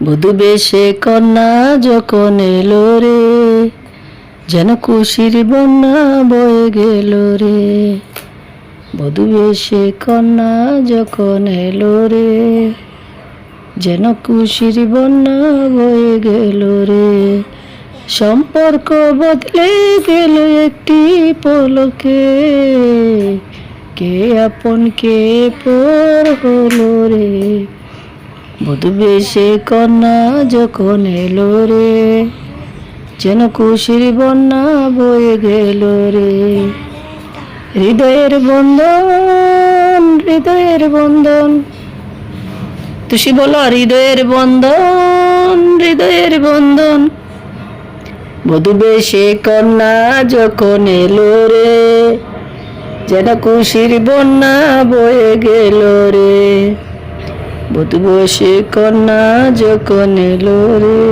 বধু কন্যা যখন এলো রে, যেন খুশির বন্যা বয়ে গেল রে। বধু বেশে কন্যা যখন এলো রে, যেন খুশির বন্যা বয়ে গেল রে। সম্পর্ক বদলে গেল একটি পলকে, কে আপন, কে পর হলো রে বধু বেশে কন্যা যখন এলো রে, যেন খুশির বন্যা বয়ে গেল রে। হৃদয়ের বন্ধন হৃদয়ের বন্ধন, তুষি বলো, হৃদয়ের বন্ধন হৃদয়ের বন্ধন। বধু বেশে কন্যা যখন এলো রে, যেন খুশির বন্যা বয়ে গেল রে। বধু বসে কন্যা যখন এলো রে